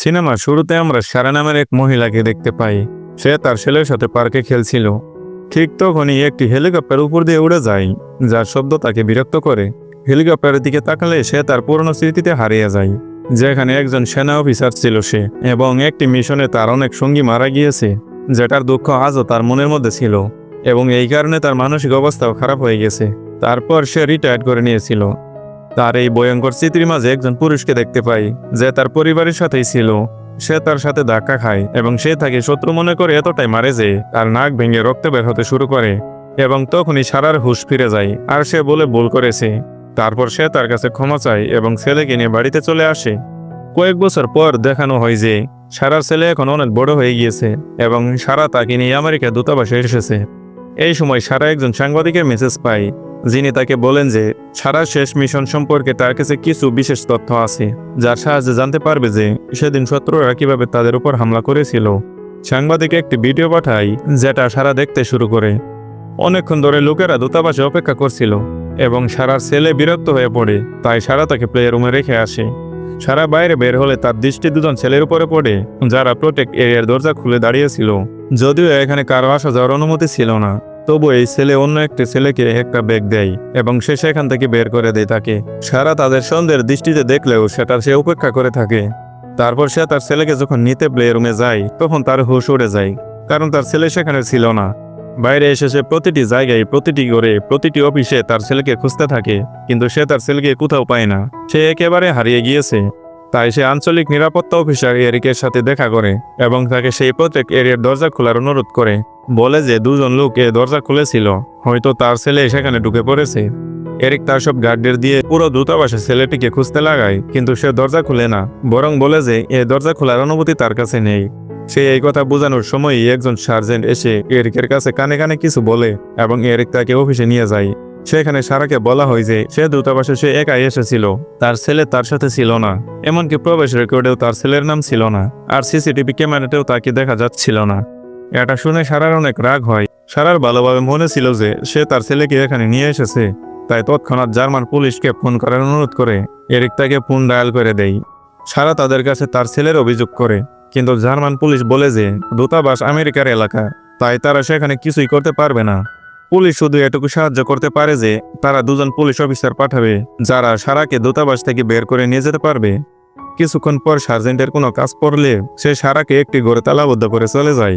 সিনেমার শুরুতে আমরা সারা নামের এক মহিলাকে দেখতে পাই। সে তার ছেলের সাথে পার্কে খেলছিল। ঠিক তখনই একটি হেলিকপ্টার উপর দিয়ে উড়ে যায়, যার শব্দ তাকে বিরক্ত করে। হেলিকপ্টারের দিকে তাকালে সে তার পুরনো স্মৃতিতে হারিয়ে যায়, যেখানে একজন সেনা অফিসার ছিল সে এবং একটি মিশনে তার অনেক সঙ্গী মারা গিয়েছে, যেটার দুঃখ আজও তার মনের মধ্যে ছিল এবং এই কারণে তার মানসিক অবস্থাও খারাপ হয়ে গেছে। তারপর সে রিটায়ার করে নিয়েছিল। তার এই ভয়ঙ্কর স্মৃতির মাঝে একজন পুরুষকে দেখতে পাই। যে তার পরিবারের সাথেই ছিল। সে তার সাথে ধাক্কা খায় এবং সে তাকে শত্রু মনে করে এতটাই মারে যে তার নাক ভেঙে রক্ত বের হতে শুরু করে এবং তখনই সারার হুশ ফিরে যায়। আর সে বলে ভুল করেছে। তারপর সে তার কাছে ক্ষমা চায় এবং ছেলেকে নিয়ে বাড়িতে চলে আসে। কয়েক বছর পর দেখানো হয় যে সারার ছেলে এখন অনেক বড় হয়ে গিয়েছে এবং সারা তাকে নিয়ে আমেরিকা দূতাবাসে এসেছে। এই সময় সারা একজন সাংবাদিকের মেসেজ পায়। যিনি তাকে বলেন যে, সারা শেষ মিশন সম্পর্কে তার কাছে কিছু বিশেষ তথ্য আছে, যার সাহায্যে জানতে পারবে যে, সেদিন শত্রুরা কীভাবে তাদের উপর হামলা করেছিল। সাংবাদিক একটি ভিডিও পাঠায়, যেটা সারা দেখতে শুরু করে। অনেকক্ষণ ধরে লোকেরা দূতাবাসে অপেক্ষা করছিল, এবং সারার ছেলে বিরক্ত হয়ে পড়ে, তাই সারা তাকে প্লেয়ার রুমে রেখে আসে। সারা বাইরে বের হলে তার দৃষ্টি দুজন ছেলের উপরে পড়ে, যারা প্রোটেক্ট এরিয়ার দরজা খুলে দাঁড়িয়েছিল। যদিও এখানে কারও আসা যাওয়ার অনুমতি ছিল না। তবু এই ছেলে অন্য একটি ছেলেকে একটা ব্যাগ দেয় এবং সে সেখান থেকে বের করে দেয় তাকে। সারা তাদের সন্দেহের দৃষ্টিতে দেখলেও সেটা সে উপেক্ষা করে থাকে। তারপর সে তার ছেলেকে যখন নিতে প্লে রুমে যায়, তখন তার হুশ উড়ে যায়, কারণ তার ছেলে সেখানে ছিল না। বাইরে এসে সে প্রতিটি জায়গায়, প্রতিটি ঘরে, প্রতিটি অফিসে তার ছেলেকে খুঁজতে থাকে, কিন্তু সে তার ছেলেকে কোথাও পায় না। সে একেবারে হারিয়ে গিয়েছে। তাই সে আঞ্চলিক নিরাপত্তা অফিসার এরিকের সাথে দেখা করে এবং তাকে সেই প্রত্যেক এরিয়ার দরজা খোলার অনুরোধ করে। বলে যে দুজন লোক এ দরজা খুলেছিল, হয়তো তার ছেলে সেখানে ঢুকে পড়েছে। এরিক তার সব গার্ডদের দিয়ে পুরো দূতাবাসে ছেলেটিকে খুঁজতে লাগায়, কিন্তু সে দরজা খুলে না, বরং বলে যে এ দরজা খোলার অনুমতি তার কাছে নেই। সে এই কথা বোঝানোর সময়ই একজন সার্জেন্ট এসে এরিকের কাছে কানে কানে কিছু বলে এবং এরিক তাকে অফিসে নিয়ে যায়। সেখানে সারাকে বলা হয় যে, সে দূতাবাসে সে একাই এসেছিল, তার ছেলে তার সাথে ছিল না। এমনকি প্রবেশ রেকর্ডেও তার ছেলের নাম ছিল না, আর সিসিটিভি ক্যামেরাতেও তাকে দেখা যাচ্ছিল না। এটা শুনে সারার অনেক রাগ হয়। সারার ভালোভাবে মনে ছিল যে, সে তার ছেলেকে এখানে নিয়ে এসেছে। তাই তৎক্ষণাৎ জার্মান পুলিশকে ফোন করার অনুরোধ করে, এরিক তাকে ফোন ডায়াল করে দেয়। সারা তাদের কাছে তার ছেলের অভিযোগ করে, কিন্তু জার্মান পুলিশ বলে যে, দূতাবাস আমেরিকার এলাকা, তাই তারা সেখানে কিছুই করতে পারবে না। পুলিশ শুধু এটুকু সাহায্য করতে পারে যে, তারা দুজন পুলিশ অফিসার পাঠাবে, যারা সারাকে দূতাবাস থেকে বের করে নিয়ে যেতে পারবে। কিছুক্ষণ পর সার্জেন্টের কোনো কাজ পড়লে, সে সারাকে একটি ঘরে তালাবদ্ধ করে চলে যায়।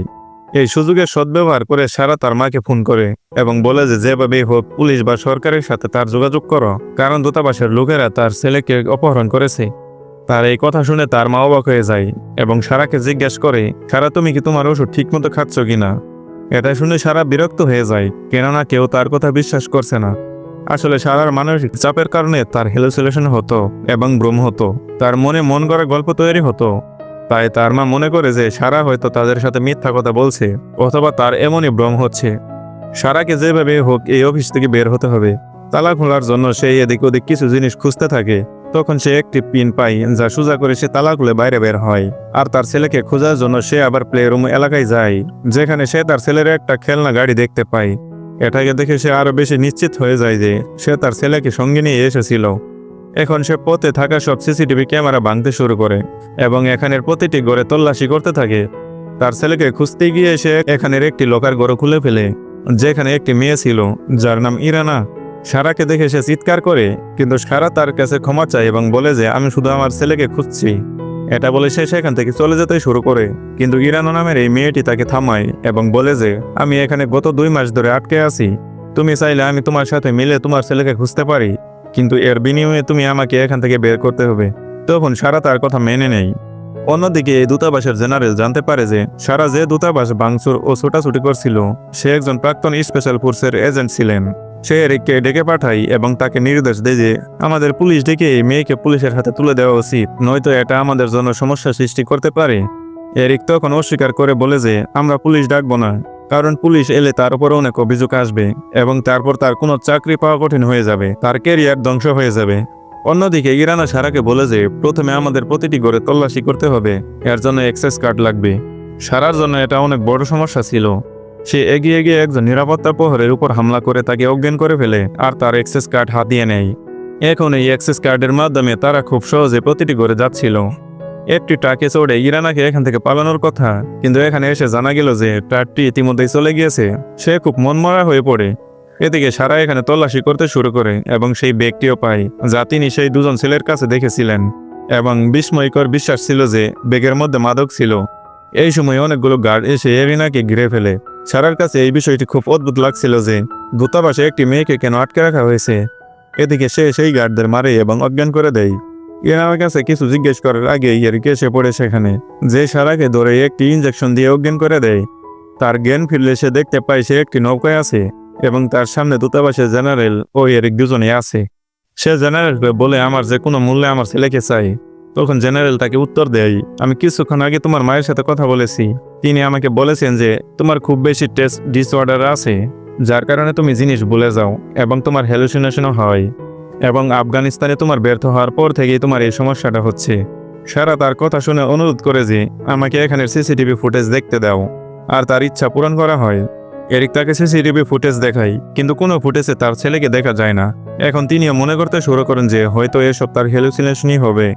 এই সুযোগের সদ্ব্যবহার করে সারা তার মাকে ফোন করে এবং বলে যে, যেভাবেই হোক, পুলিশ বা সরকারের সাথে তার যোগাযোগ করো, কারণ দূতাবাসের লোকেরা তার ছেলেকে অপহরণ করেছে। তার এই কথা শুনে তার মা অবাক হয়ে যায় এবং সারাকে জিজ্ঞেস করে, সারা, তুমি কি তোমার ওষুধ ঠিকমতো খাচ্ছ কিনা? এটা শুনে সারা বিরক্ত হয়ে যায়, কেননা কেউ তার কথা বিশ্বাস করছে না। আসলে সারার মানসিক চাপের কারণে তার হেলুসিলেশন হতো এবং ভ্রম হতো, তার মনে মন করা গল্প তৈরি হতো। তাই তার মা মনে করে যে সারা হয়তো তাদের সাথে মিথ্যা কথা বলছে, অথবা তার এমনই ভ্রম হচ্ছে। সারাকে যেভাবে হোক এই অফিস থেকে বের হতে হবে, তালা খোলার জন্য সেই এদিক ওদিক কিছু জিনিস খুঁজতে থাকে। তখন সে একটি পিন পায় যা সোজা করে সে তালা খুলে বাইরে বের হয়। আর তার ছেলেকে খোঁজার জন্য সে আবার প্লে রুম এলাকায় যায়, যেখানে সে তার ছেলের একটা খেলনা গাড়ি দেখতে পায়। এটাকে দেখে সে আরও বেশি নিশ্চিত হয়ে যায় যে সে তার ছেলেকে সঙ্গে নিয়ে এসেছিল। এখন সে পথে থাকা সব সিসিটিভি ক্যামেরা ভাঙতে শুরু করে এবং এখানের প্রতিটি ঘরে তল্লাশি করতে থাকে। তার ছেলেকে খুঁজতে গিয়ে সে এখানের একটি লোকার ঘর খুলে ফেলে, যেখানে একটি মেয়ে ছিল, যার নাম ইরানা। সারাকে দেখে সে চিৎকার করে, কিন্তু সারা তার কাছে ক্ষমা চায় এবং বলে যে, আমি শুধু আমার ছেলেকে খুঁজছি। এটা বলে সে সেখান থেকে চলে যেতে শুরু করে। কিন্তু ইরানো নামের এই মেয়েটি তাকে থামায় এবং বলে যে, আমি এখানে গত দুই মাস ধরে আটকে আছি। তুমি চাইলে আমি তোমার সাথে মিলে তোমার ছেলেকে খুঁজতে পারি, কিন্তু এর বিনিময়ে তুমি আমাকে এখান থেকে বের করতে হবে। তখন সারা তার কথা মেনে নেই অন্যদিকে এই দূতাবাসের জেনারেল জানতে পারে যে, সারা যে দূতাবাস ভাঙচুর ও ছোটাছুটি করছিল, সে একজন প্রাক্তন স্পেশাল ফোর্সের এজেন্ট ছিলেন। সে এরিককে ডেকে পাঠাই এবং তাকে নির্দেশ দেয় যে আমাদের পুলিশ ডেকে মেয়েকে পুলিশের হাতে তুলে দেওয়া উচিত, নয়তো এটা আমাদের জন্য সমস্যা সৃষ্টি করতে পারে। এরিক তখন অস্বীকার করে বলে যে, আমরা পুলিশ ডাকবো না, কারণ পুলিশ এলে তার উপর অনেক অভিযোগ আসবে এবং তারপর তার কোনো চাকরি পাওয়া কঠিন হয়ে যাবে, তার কেরিয়ার ধ্বংস হয়ে যাবে। অন্যদিকে ইরানা সারাকে বলে যে, প্রথমে আমাদের প্রতিটি ঘরে তল্লাশি করতে হবে, এর জন্য এক্সেস কার্ড লাগবে। সারার জন্য এটা অনেক বড় সমস্যা ছিল। সে এগিয়ে গিয়ে একজন নিরাপত্তা প্রহরের উপর হামলা করে তাকে অজ্ঞান করে ফেলে আর তার এক্সেস কার্ড হাতিয়ে নেয়। এখন এই অ্যাক্সেস কার্ডের মাধ্যমে তারা খুব সহজে প্রতিটি ঘরে যাচ্ছিল। একটি ট্রাকে চড়ে ইরানাকে এখান থেকে পালানোর কথা, কিন্তু এখানে এসে জানা গেল যে ট্রাকটি ইতিমধ্যেই চলে গিয়েছে। সে খুব মনমরা হয়ে পড়ে। এদিকে সারা এখানে তল্লাশি করতে শুরু করে এবং সেই ব্যাগটিও পায়, যা তিনি সেই দুজন ছেলের কাছে দেখেছিলেন। এবং বিস্ময়কর বিশ্বাস ছিল যে ব্যাগের মধ্যে মাদক ছিল। এই সময় অনেকগুলো গার্ড এসে এরিনাকে ঘিরে ফেলে। সারার কাছে এই বিষয়টি খুব অদ্ভুত লাগছিল যে দূতাবাসে একটি মেয়েকে কেন আটকে রাখা হয়েছে। এদিকে সে সেই গার্ডদের মারে এবং অজ্ঞান করে দেয়। ইরানার কাছে কিছু জিজ্ঞেস করার আগে ইয়ারিকে এসে পড়ে সেখানে, যে সারাকে ধরে একটি ইঞ্জেকশন দিয়ে অজ্ঞান করে দেয়। তার জ্ঞান ফিরলে সে দেখতে পায় সে একটি নৌকায় আছে এবং তার সামনে দূতাবাসের জেনারেল ও এরিক দুজনে আছে। সে জেনারেলকে বলে, আমার যে কোনো মূল্যে আমার ছেলেকে চাই। তখন জেনারেল তাকে উত্তর দেয়, আমি কিছুক্ষণ আগে তোমার মায়ের সাথে কথা বলেছি। তিনি আমাকে বলেছেন যে, তোমার খুব বেশি টেস্ট ডিসঅর্ডার আছে, যার কারণে তুমি জিনিস ভুলে যাও এবং তোমার হ্যালুসিনেশনও হয় এবং আফগানিস্তানে তোমার ব্যর্থ হওয়ার পর থেকেই তোমার এই সমস্যাটা হচ্ছে। সারা তার কথা শুনে অনুরোধ করে যে, আমাকে এখানের সিসিটিভি ফুটেজ দেখতে দাও। আর তার ইচ্ছা পূরণ করা হয়। এরিক তাকে সিসিটিভি ফুটেজ দেখায়, কিন্তু কোনো ফুটেজে তার ছেলেকে দেখা যায় না। এখন তিনিও মনে করতে শুরু করেন যে, হয়তো এসব তার হ্যালুসিনেশনই হবে।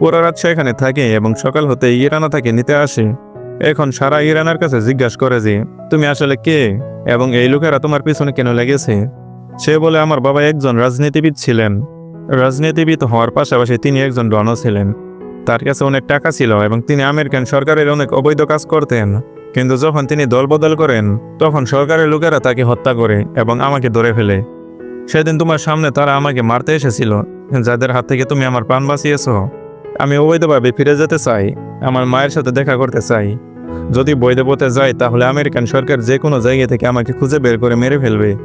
পুরো রাত সে এখানে থাকে এবং সকাল হতে ইরানা তাকে নিতে আসে। এখন সারা ইরানার কাছে জিজ্ঞাসা করে যে, তুমি আসলে কে? এবং এই লোকেরা তোমার পিছনে কেন লেগেছে? সে বলে, আমার বাবা একজন রাজনীতিবিদ ছিলেন। রাজনীতিবিদ হওয়ার পাশাপাশি তিনি একজন ডনও ছিলেন। তার কাছে অনেক টাকা ছিল এবং তিনি আমেরিকান সরকারের অনেক অবৈধ কাজ করতেন। কিন্তু যখন তিনি দলবদল করেন, তখন সরকারের লোকেরা তাকে হত্যা করে এবং আমাকে ধরে ফেলে। সেদিন তোমার সামনে তারা আমাকে মারতে এসেছিল। যাদের হাত থেকে তুমি আমার প্রাণ বাঁচিয়েছ। আমি অবৈধভাবে ফিরে যেতে চাই, আমার মায়ের সাথে দেখা করতে চাই। যদি বৈধ পথে যাই, তাহলে আমেরিকান সরকার যে কোনো জায়গা থেকে আমাকে খুঁজে বের করে মেরে ফেলবে।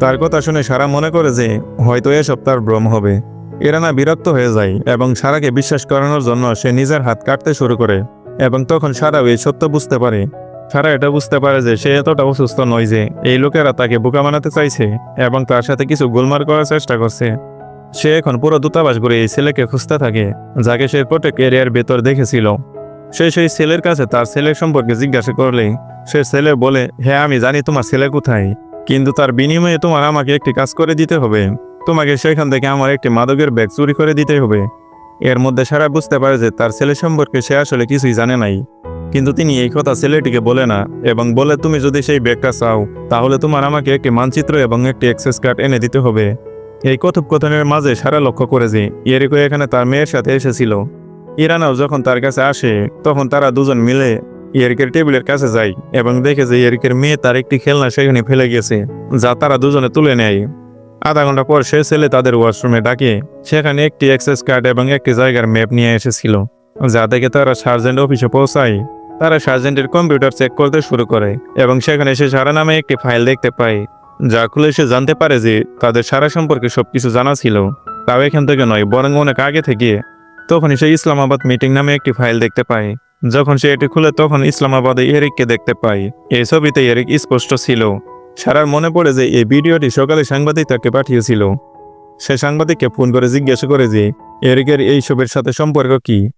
তার কথা শুনে সারা মনে করে যে, হয়তো এসব তার ভ্রম হবে। এরানা বিরক্ত হয়ে যায় এবং সারাকে বিশ্বাস করানোর জন্য সে নিজের হাত কাটতে শুরু করে। এবং তখন সারাও এই সত্য বুঝতে পারে। সারা এটা বুঝতে পারে যে, সে এতটা অসুস্থ নয় যে, এই লোকেরা তাকে বোকা বানাতে চাইছে এবং তার সাথে কিছু গোলমার করার চেষ্টা করছে। সে এখন পুরো দূতাবাস ঘুরে এই ছেলেকে খুঁজতে থাকে, যাকে সে প্রত্যেক এরিয়ার ভেতর দেখেছিল। সে সেই ছেলের কাছে তার ছেলের সম্পর্কে জিজ্ঞাসা করলে সে ছেলে বলে হ্যাঁ আমি জানি তোমার ছেলে কোথায়, কিন্তু তার বিনিময়ে তোমার আমাকে একটি কাজ করে দিতে হবে। তোমাকে সেখান থেকে আমার একটি মাদকের ব্যাগ চুরি করে দিতে হবে। এর মধ্যে সারা বুঝতে পারে যে তার ছেলে সম্পর্কে সে আসলে কিছুই জানে নাই। কিন্তু তিনি এই কথা ছেলেটিকে বলে না, এবং বলে, তুমি যদি সেই ব্যাগটা চাও, তাহলে তোমার আমাকে একটি মানচিত্র এবং একটি অ্যাক্সেস কার্ড এনে দিতে হবে। এই কথোপকথনের মাঝে সারা লক্ষ্য করে যে ইয়েরিকো এখানে তার মেয়ের সাথে এসেছিল। ইরানাও যখন তার কাছে আসে, তখন তারা দুজন মিলে ইয়েরিকের টেবিলের কাছে যায় এবং দেখে যে ইয়েরিকের মেয়ে তার একটি খেলনা সেখানে ফেলে গেছে যা তারা দুজনে তুলে নেয়। আধা ঘণ্টা পর সে ছেলে তাদের ওয়াশরুমে ডাকে। সেখানে একটি অ্যাক্সেস কার্ড এবং একটি জায়গার ম্যাপ নিয়ে এসেছিল, যা দেখে তারা সার্জেন্ট অফিসে পৌঁছায়। তারা সার্জেন্টের কম্পিউটার চেক করতে শুরু করে এবং সেখানে সে সারা নামে একটি ফাইল দেখতে পায়। যা খুলে সে জানতে পারে যে তাদের সারা সম্পর্কে সব কিছু জানা ছিল, তাও এখান থেকে নয়, বরং অনেক আগে থেকে। তখনই সে ইসলামাবাদ মিটিং নামে একটি ফাইল দেখতে পায়। যখন সে এটি খুলে, তখন ইসলামাবাদে এরিককে দেখতে পায়। এই ছবিতে এরিক স্পষ্ট ছিল। সারার মনে পড়ে যে এই ভিডিওটি সকালে সাংবাদিক তাকে পাঠিয়েছিল। সে সাংবাদিককে ফোন করে জিজ্ঞাসা করে যে, এরিকের এই সবের সাথে সম্পর্ক কি?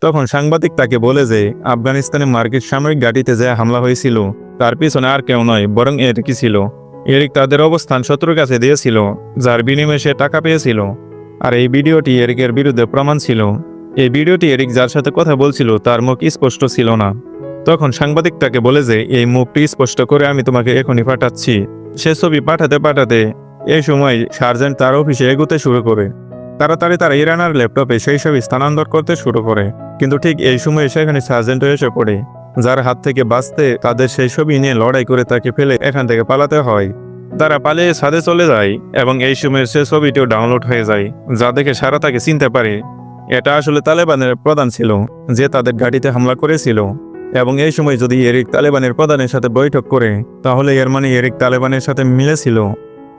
তখন সাংবাদিক তাকে বলে যে, আফগানিস্তানে মার্কেট সামরিক ঘাঁটিতে যে হামলা হয়েছিল, তার পিছনে আর কেউ নয়, বরং এরিকই ছিল? এরিক তাদের অবস্থান শত্রুর কাছে দিয়েছিল, যার বিনিময়ে সে টাকা পেয়েছিল। আর এই ভিডিওটি এরিকের বিরুদ্ধে প্রমাণ ছিল। এই ভিডিওটি এরিক যার সাথে কথা বলছিল, তার মুখ স্পষ্ট ছিল না। তখন সাংবাদিক তাকে বলে যে, এই মুখটি স্পষ্ট করে আমি তোমাকে এখনই পাঠাচ্ছি। সে ছবি পাঠাতে পাঠাতে এই সময় সার্জেন্ট তার অফিসে এগোতে শুরু করে। তাড়াতাড়ি তার ইরানার ল্যাপটপে সেই সব স্থানান্তর করতে শুরু করে। কিন্তু ঠিক এই সময় সেখানে সার্জেন্ট এসে পড়ে। যার হাত থেকে বাঁচতে তাদের সেই ছবি নিয়ে লড়াই করে তাকে ফেলে এখান থেকে পালাতে হয়। তারা পালিয়ে ছাদে চলে যায় এবং এই সময় সে ছবিটিও ডাউনলোড হয়ে যায়, যা দেখে সারা তাকে চিনতে পারে। এটা আসলে তালেবানের প্রধান ছিল, যে তাদের গাড়িতে হামলা করেছিল। এবং এই সময় যদি এরিক তালেবানের প্রধানের সাথে বৈঠক করে, তাহলে এর মানে এরিক তালেবানের সাথে মিলেছিল।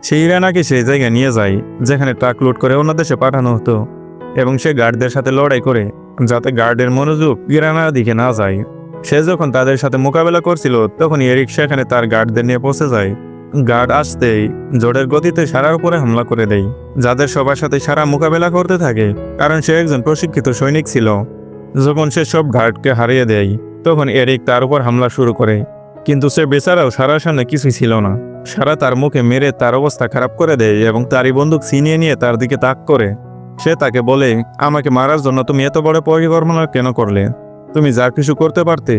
সেই ইরানাকে সেই জায়গায় নিয়ে যায়, যেখানে ট্রাক লোড করে অন্য দেশে পাঠানো হতো। এবং সে গার্ডদের সাথে লড়াই করে, যাতে গার্ডের মনোযোগ ইরানার দিকে না যায়। সে যখন তাদের সাথে মোকাবেলা করছিল তখন এরিক সেখানে তার গার্ডদের নিয়ে পৌঁছে যায়। গার্ড আসতেই জোরের গতিতে সারার উপরে হামলা করে দেয়, যাদের সবার সাথে সারা মোকাবেলা করতে থাকে, কারণ সে একজন প্রশিক্ষিত সৈনিক ছিল। যখন সে সব গার্ডকে হারিয়ে দেয়, তখন এরিক তার উপর হামলা শুরু করে, কিন্তু সে বেচারাও সারার সামনে কিছুই ছিল না। সারা তার মুখে মেরে তার অবস্থা খারাপ করে দেয় এবং তারই বন্দুক ছিনিয়ে নিয়ে তার দিকে তাক করে। সে তাকে বলে, আমাকে মারার জন্য তুমি এত বড় পরিকল্পনা কেন করলে? তুমি যা কিছু করতে পারতে,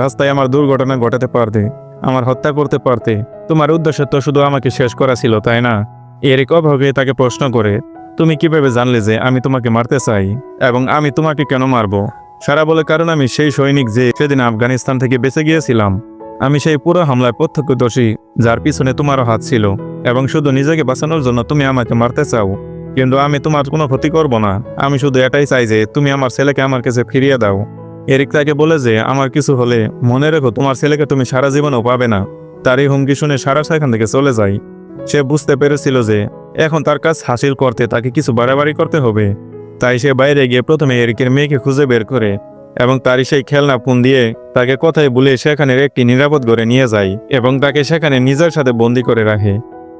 রাস্তায় আমার দুর্ঘটনা ঘটাতে পারতে, আমার হত্যা করতে পারতে, তোমার উদ্দেশ্য তো শুধু আমাকে শেষ করা ছিল, তাই না? এরিক অভাবে তাকে প্রশ্ন করে, তুমি কীভাবে জানলে যে আমি তোমাকে মারতে চাই এবং আমি তোমাকে কেন মারবো? সারা বলে কারণ আমি সেই সৈনিক যে সেদিন আফগানিস্তান থেকে বেঁচে গিয়েছিলাম। আমি সেই পুরো হামলায় প্রত্যক্ষদর্শী, যার পিছনে তোমারও হাত ছিল এবং শুধু নিজেকে বাঁচানোর জন্য তুমি আমাকে মারতে চাও। কিন্তু আমি তোমার কোনো ক্ষতি করব না। আমি শুধু এটাই চাই যে তুমি আমার ছেলেকে আমার কাছে ফিরিয়ে দাও। এরিক তাকে বলে যে, আমার কিছু হলে মনে রেখো, তোমার ছেলেকে তুমি সারা জীবনও পাবে না। তার এই হুমকি শুনে সারা সেখান থেকে চলে যায়। সে বুঝতে পেরেছিল যে, এখন তার কাজ হাসিল করতে তাকে কিছু বাড়াবাড়ি করতে হবে। তাই সে বাইরে গিয়ে প্রথমে এরিকের মেয়েকে খুঁজে বের করে এবং তারই সেই খেলনা ফোন দিয়ে তাকে কথায় বলে সেখানের একটি নিরাপদ ঘরে নিয়ে যায় এবং তাকে সেখানে নিজের সাথে বন্দি করে রাখে।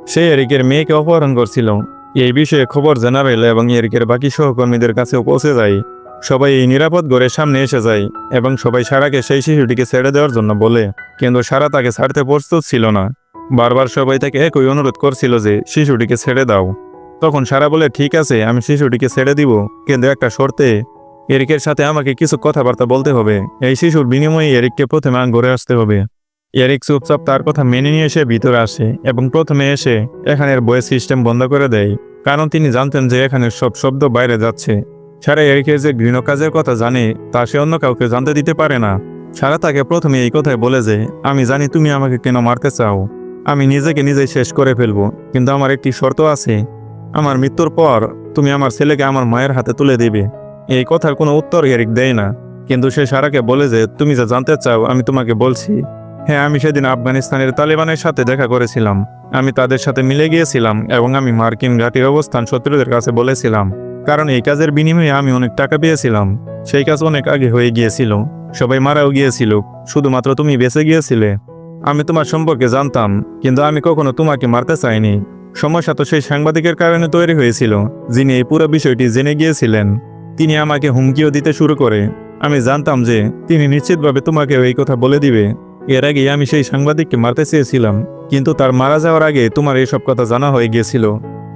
সে এরিকের মেয়েকে অপহরণ করছিল। এই বিষয়ে খবর জানাবেল এবং এরিকের বাকি সহকর্মীদের কাছেও পৌঁছে যায়। সবাই এই নিরাপদ ঘরের সামনে এসে যায় এবং সবাই সারাকে সেই শিশুটিকে ছেড়ে দেওয়ার জন্য বলে, কিন্তু সারা তাকে ছাড়তে প্রস্তুত ছিল না। বারবার সবাই তাকে একই অনুরোধ করছিল যে, শিশুটিকে ছেড়ে দাও। তখন সারা বলে, ঠিক আছে, আমি শিশুটিকে ছেড়ে দিব, কিন্তু একটা শর্তে, এরিকের সাথে আমাকে কিছু কথাবার্তা বলতে হবে। এই শিশুর বিনিময়ে এরিককে প্রথমে ঘরে আসতে হবে। এরিক চুপচাপ তার কথা মেনে নিয়ে এসে ভিতরে আসে এবং প্রথমে এসে এখানের বইয়ের সিস্টেম বন্ধ করে দেয়, কারণ তিনি জানতেন যে এখানের সব শব্দ বাইরে যাচ্ছে। সারা এরিকের যে ঘৃণ কাজের কথা জানে, তা সে অন্য কাউকে জানতে দিতে পারে না। সারা তাকে প্রথমে এই কথাই বলে যে, আমি জানি তুমি আমাকে কেন মারতে চাও। আমি নিজেকে নিজেই শেষ করে ফেলব, কিন্তু আমার একটি শর্ত আছে। আমার মৃত্যুর পর তুমি আমার ছেলেকে আমার মায়ের হাতে তুলে দিবে। এই কথার কোনো উত্তর এরিক দেয় না। কিন্তু সে সারাকে বলে যে, তুমি যা জানতে চাও, আমি তোমাকে বলছি। হ্যাঁ আমি সেদিন আফগানিস্তানের তালেবানের সাথে দেখা করেছিলাম। আমি তাদের সাথে মিলে গিয়েছিলাম এবং আমি মার্কিন ঘাটির অবস্থান শত্রুদের কাছে বলেছিলাম। কারণ এই কাজের বিনিময়ে আমি অনেক টাকা পেয়েছিলাম। সেই কাজ অনেক আগে হয়ে গিয়েছিল। সবাই মারাও গিয়েছিল। শুধুমাত্র তুমি বেঁচে গিয়েছিলে। আমি তোমার সম্পর্কে জানতাম, কিন্তু আমি কখনো তোমাকে মারতে চাইনি। সমস্যা তো সেই সাংবাদিকের কারণে তৈরি হয়েছিল, যিনি এই পুরো বিষয়টি জেনে গিয়েছিলেন। তিনি আমাকে হুমকিও দিতে শুরু করে। আমি জানতাম যে তিনি নিশ্চিতভাবে তোমাকে এই কথা বলে দিবে। এর আগে আমি সেই সাংবাদিককে মারতে চেয়েছিলাম, কিন্তু তার মারা যাওয়ার আগে তোমার এইসব কথা জানা হয়ে গিয়েছিল।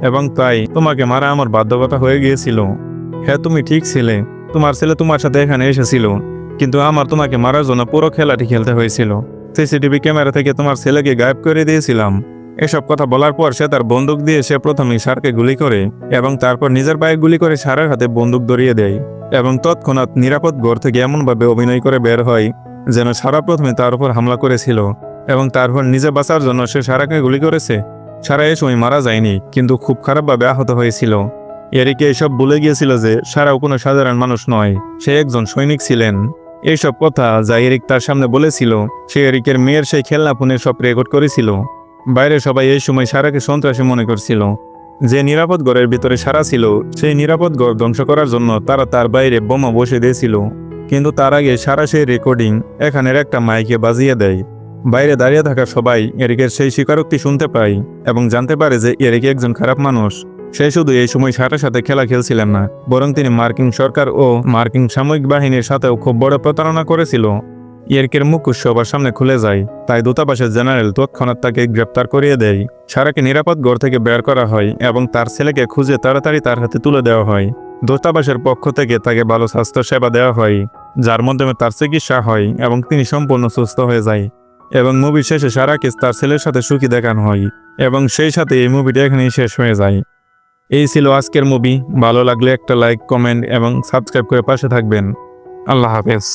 এবং তাই তোমাকে মারা আমার বাধ্যকতা হয়ে গিয়েছিল। হ্যাঁ তুমি ঠিক ছিলে। তোমার ছেলে তোমার সাথে এখানে এসেছিল। কিন্তু আমার তোমাকে মারার জন্য পুরো খেলাটি খেলতে হয়েছিল। সিসিটিভি ক্যামেরা থেকে তোমার ছেলেকে গায়েব করে দিয়েছিলাম। এসব কথা বলার পর সে তার বন্দুক দিয়ে সে প্রথমে সারকে গুলি করে এবং তারপর নিজের পায়ে গুলি করে সারের হাতে বন্দুক ধরিয়ে দেয় এবং তৎক্ষণাৎ নিরাপদ ঘর থেকে এমনভাবে অভিনয় করে বের হয় যেন সারা প্রথমে তার উপর হামলা করেছিল এবং তারপর নিজে বাঁচার জন্য সে সারাকে গুলি করেছে। সারা এই সময় মারা যায়নি, কিন্তু খুব খারাপভাবে আহত হয়েছিল। এরিকে এসব ভুলে গিয়েছিল যে, সারাও কোনো সাধারণ মানুষ নয়, সে একজন সৈনিক ছিলেন। এইসব কথা যা এরিক তার সামনে বলেছিল, সে এরিকের মেয়ের সেই খেলনা ফোনে সব রেকর্ড করেছিল। বাইরে সবাই এই সময় সারাকে সন্ত্রাসী মনে করছিল। যে নিরাপদ ঘরের ভিতরে সারা ছিল, সেই নিরাপদ ঘর ধ্বংস করার জন্য তারা তার বাইরে বোমা বসে দিয়েছিল। কিন্তু তার আগে সারা সেই রেকর্ডিং এখানের একটা মাইকে বাজিয়ে দেয়। বাইরে দাঁড়িয়ে থাকা সবাই এরিকের সেই স্বীকারোক্তি শুনতে পায় এবং জানতে পারে যে এরিক একজন খারাপ মানুষ। সে শুধু এই সময় সারার সাথে খেলা খেলছিলেন না, বরং তিনি মার্কিন সরকার ও মার্কিন সামরিক বাহিনীর সাথেও খুব বড় প্রতারণা করেছিল। ইয়েরকের মুখোশ সবার সামনে খুলে যায়, তাই দূতাবাসের জেনারেল তৎক্ষণাৎ তাকে গ্রেপ্তার করিয়ে দেয়। সারাকে নিরাপদ ঘর থেকে বের করা হয় এবং তার ছেলেকে খুঁজে তাড়াতাড়ি তার হাতে তুলে দেওয়া হয়। দূতাবাসের পক্ষ থেকে তাকে ভালো স্বাস্থ্য সেবা দেওয়া হয়, যার মাধ্যমে তার চিকিৎসা হয় এবং তিনি সম্পূর্ণ সুস্থ হয়ে যায়। এবং মুভি শেষে সারাকে তার ছেলের সাথে সুখী দেখানো হয়, এবং সেই সাথে এই মুভিটা এখানেই শেষ হয়ে যায়। এই ছিল আজকের মুভি ভালো লাগলে একটা লাইক কমেন্ট এবং সাবস্ক্রাইব করে পাশে থাকবেন। আল্লাহ হাফেজ।